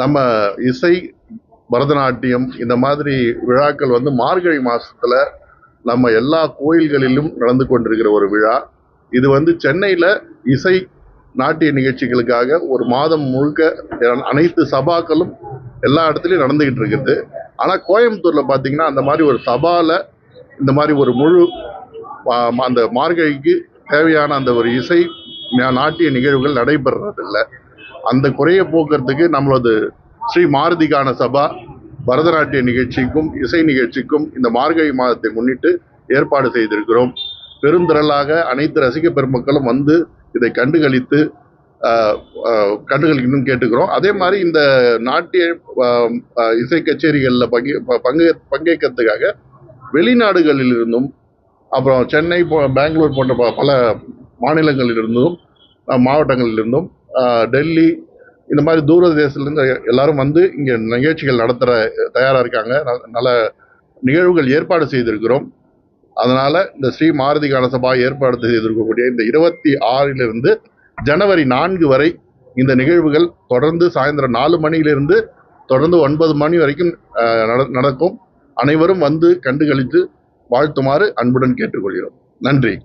நம்ம இசை பரதநாட்டியம் இந்த மாதிரி விழாக்கள் வந்து மார்கழி மாசத்துல நம்ம எல்லா கோயில்களிலும் நடந்து கொண்டிருக்கிற ஒரு விழா. இது வந்து சென்னையில இசை நாட்டிய நிகழ்ச்சிகளுக்காக ஒரு மாதம் முழுக்க அனைத்து சபாக்களும் எல்லா இடத்துலையும் நடந்துகிட்டு இருக்குது. ஆனா கோயம்புத்தூர்ல பார்த்தீங்கன்னா அந்த மாதிரி ஒரு சபால இந்த மாதிரி ஒரு முழு அந்த மார்கழிக்கு தேவையான அந்த ஒரு இசை நாட்டிய நிகழ்வுகள் நடைபெறதில்லை அந்த குறையை போக்குறதுக்கு நம்மளது ஸ்ரீ மாருதிகான சபா பரதநாட்டிய நிகழ்ச்சிக்கும் இசை நிகழ்ச்சிக்கும் இந்த மார்கழி மாதத்தை முன்னிட்டு ஏற்பாடு செய்திருக்கிறோம். பெருந்திரளாக அனைத்து ரசிக பெருமக்களும் வந்து இதை கண்டுகளித்து கண்டுகளிக்கணும்னு கேட்டுக்கிறோம். அதே மாதிரி இந்த நாட்டிய இசை கச்சேரிகளில் பங்கே ப- பங்கேற்கிறதுக்காக வெளிநாடுகளிலிருந்தும் அப்புறம் சென்னை போ பெங்களூர் போன்ற பல மாநிலங்களிலிருந்தும் மாவட்டங்களிலிருந்தும் டெல்லி இந்த மாதிரி தூர தேசத்துலேருந்து எல்லாரும் வந்து இங்கே நிகழ்ச்சிகள் நடத்துகிற தயாராக இருக்காங்க. ந- நல்ல நிகழ்வுகள் ஏற்பாடு செய்திருக்கிறோம். அதனால் இந்த ஸ்ரீ மாருதி கணசபா ஏற்பாடு செய்திருக்கக்கூடிய இந்த இருபத்தி ஆறிலிருந்து ஜனவரி நான்கு வரை இந்த நிகழ்வுகள் தொடர்ந்து சாயந்தரம் நாலு மணியிலிருந்து தொடர்ந்து ஒன்பது மணி வரைக்கும் நட- நடக்கும். அனைவரும் வந்து கண்டுகளித்து வாழ்த்துமாறு அன்புடன் கேட்டுக்கொள்கிறோம். நன்றி.